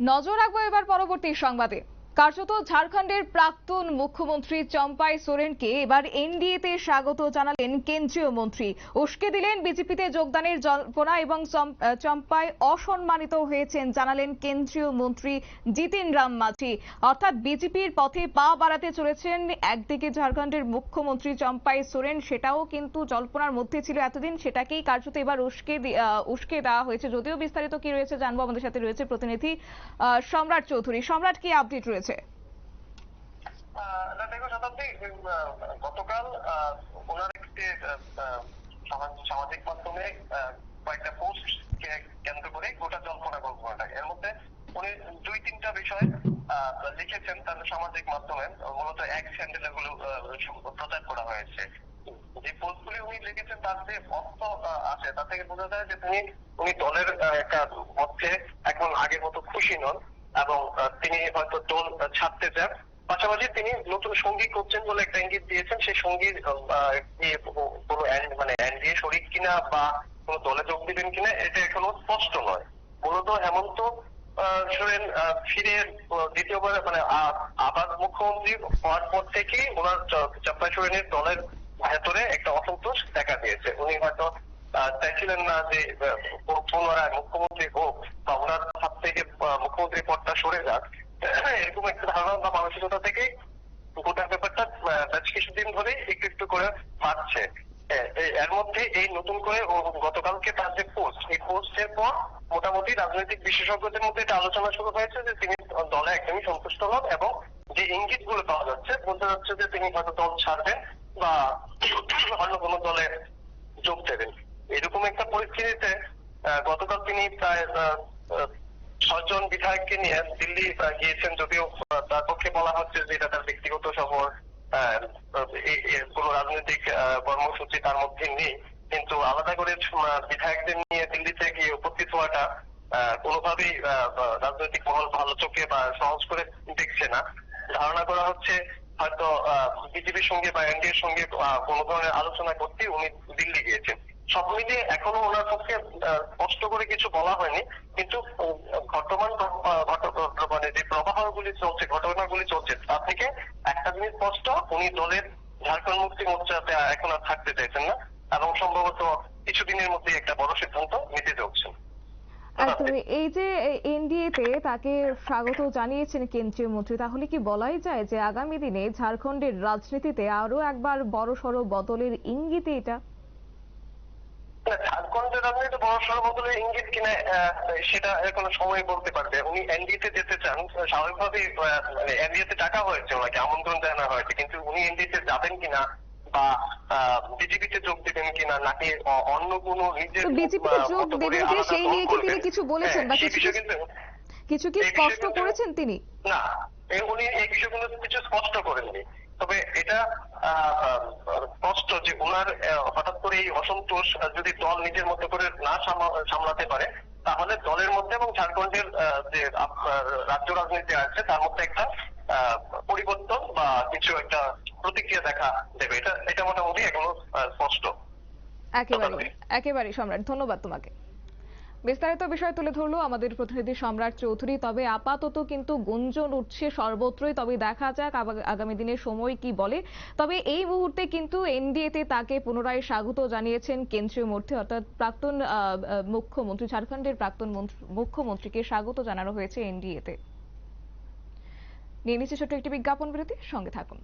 নজর রাখব এবার পরবর্তী সংবাদে। কার্যত ঝাড়খণ্ডের প্রাক্তন মুখ্যমন্ত্রী চম্পাই সোরেনকে এবার এনডিএতে স্বাগত জানালেন কেন্দ্রীয় মন্ত্রী। উস্কে দিলেন বিজেপিতে যোগদানের জল্পনা এবং চম্পাই অসম্মানিত হয়েছেন জানালেন কেন্দ্রীয় মন্ত্রী জিতিন রাম মাঝি। অর্থাৎ বিজেপির পথে পা বাড়াতে চলেছেন একদিকে ঝাড়খণ্ডের মুখ্যমন্ত্রী চম্পাই সোরেন, সেটাও কিন্তু জল্পনার মধ্যে ছিল এতদিন, সেটাকেই কার্যত এবার উস্কে উস্কে দেওয়া হয়েছে। যদিও বিস্তারিত কি রয়েছে জানব, আমাদের সাথে রয়েছে প্রতিনিধি সম্রাট চৌধুরী। সম্রাট, কি আপডেট রয়েছে? দেখো গতকাল ওনার একটি সামাজিক- মাধ্যমে কয়েকটা পোস্ট কেন্দ্র করে গোটা জল্পনা কল্পনাটা এর মধ্যে উনি দুই তিনটা বিষয় লিখেছেন তার সামাজিক মাধ্যমে। মূলত এক স্যান্ডেল আহ, প্রচার করা হয়েছে। যে পোস্টগুলি উনি লিখেছেন তার যে অর্থ আছে তা থেকে বোঝা যায় যে তিনি উনি দলের একটা এখন আগের মতো খুশি নন। এবং তিনি হয়তো দল ছাড়তে চান। পাশাপাশি তিনি নতুন সঙ্গী করছেন বলে একটা ইঙ্গিত দিয়েছেন। সেই সঙ্গী আহ, কি কোনো মানে এনডিএ শরিক কিনা বা কোনো দলে যোগ দিবেন কিনা এটা এখনও স্পষ্ট নয়। মূলত হেমন্ত সোরেন ফিরে দ্বিতীয়বার মানে আবার মুখ্যমন্ত্রী হওয়ার পর থেকেই ওনার চাপ্পাই সোরেনের দলের ভেতরে একটা অসন্তোষ দেখা দিয়েছে। উনি হয়তো চাইছিলেন না যে পুনরায় মুখ্যমন্ত্রী হোক বা ওনার থেকে মুখ্যমন্ত্রী পদটা সরে যাক। এরকম একটা ধারণা বা মানসিকতা থেকেই গোটা ব্যাপারটা বেশ কিছুদিন ধরেই একটু একটু করে বাড়ছে। এর মধ্যে এই নতুন করে গতকালকে তার যে পোস্ট এই পোস্টের পর মোটামুটি রাজনৈতিক বিশেষজ্ঞদের মধ্যে একটা আলোচনা শুরু হয়েছে যে তিনি দলে একদমই সন্তুষ্ট হন এবং যে ইঙ্গিতগুলো পাওয়া যাচ্ছে, বোঝা যাচ্ছে যে তিনি হয়তো দল ছাড়বেন বা অন্য কোনো দলে যোগ দেবেন। এরকম একটা পরিস্থিতিতে গতকাল তিনি প্রায় ছজন বিধায়ককে নিয়ে দিল্লি গিয়েছেন যদিও তার পক্ষে বলা হচ্ছে যে এটা তার ব্যক্তিগত সফর কোনো রাজনৈতিক কর্মসূচি তার মধ্যে নেই। কিন্তু আলাদা করে বিধায়কদের নিয়ে দিল্লিতে গিয়ে উপস্থিত হওয়াটা কোনোভাবেই রাজনৈতিক মহল ভালো চোখে বা সহজ করে দেখছে না। ধারণা করা হচ্ছে, হয়তো বিজেপির সঙ্গে বা এনডিএর সঙ্গে কোনো ধরনের আলোচনা করতে উনি দিল্লি গিয়েছেন। সব মিলিয়ে এখনও ওনার পক্ষে স্পষ্ট করে কিছু বলা হয়নি। কিন্তু ঘটমান মানে যে প্রবাহগুলি চলছে, ঘটনাগুলি চলছে, তা থেকে একটা জিনিস স্পষ্ট, উনি দলের ঝাড়খণ্ড মুক্তি মোর্চাতে এখন আর থাকতে চাইছেন না। এবং সম্ভবত কিছুদিনের মধ্যে একটা বড় সিদ্ধান্ত নিতে চলছেন। একদমই এই যে এনডিএতে তাকে স্বাগত জানিয়েছেন কেন্দ্রীয় মন্ত্রী, তাহলে কি বলাই যায় যে আগামী দিনে ঝাড়খণ্ডের রাজনীতিতে আরও একবার বড়সড় বদলের ইঙ্গিত এটা? ঝাড়খণ্ডের রাজনীতি বড় সড় বদলের ইঙ্গিত কিনা সেটা এখন সময় বলতে পারবে। উনি এনডিএতে যেতে চান স্বাভাবিকভাবেই মানে এনডিএতে ডাকা হয়েছে ওনাকে আমন্ত্রণ জানানো হয়েছে কিন্তু উনি এনডিএতে যাবেন কিনা বা বিজেপিতে যোগ দিবেন কিনা নাকি অন্য কোনো নিজের বিজেপিতে যোগ দেবেন কিনা সেই নিয়ে কি তিনি কিছু বলেছেন বা হ্যাঁ, কিছু বিষয়ে কি- কিন্তু কিছু কি স্পষ্ট করেছেন তিনি? না উনি এই বিষয়গুলো কিছু স্পষ্ট করেননি। তবে এটা স্পষ্ট যে ওনার হঠাৎ করে এই অসন্তোষ যদি দল নিজের মধ্যে করে না সামলাতে পারে তাহলে দলের মধ্যে এবং ঝাড়খণ্ডের যে রাজ্য রাজনীতি আছে তার মধ্যে একটা আহ, পরিবর্তন বা কিছু একটা প্রতিক্রিয়া দেখা দেবে। এটা এটা মোটামুটি এখনও স্পষ্ট। একেবারে। একেবারে সম্রাট ধন্যবাদ তোমাকে। বিস্তারিত বিষয় তুলে ধরলো আমাদের প্রতিনিধি সম্রাট চৌধুরী। তবে আপাতত কিন্তু গুঞ্জন উঠছে সর্বত্রই। তবে দেখা যাক আগামী দিনের সময় কি বলে। তবে এই মুহূর্তে কিন্তু এনডিএতে তাকে পুনরায় স্বাগত জানিয়েছেন কেন্দ্রীয় মন্ত্রী, অর্থাৎ প্রাক্তন মুখ্যমন্ত্রী, ঝাড়খণ্ডের প্রাক্তন মুখ্যমন্ত্রীকে স্বাগত জানানো হয়েছে এনডিএতে। নিয়ে নিচ্ছে ছোট্ট একটি বিজ্ঞাপন বিরতি, সঙ্গে থাকুন।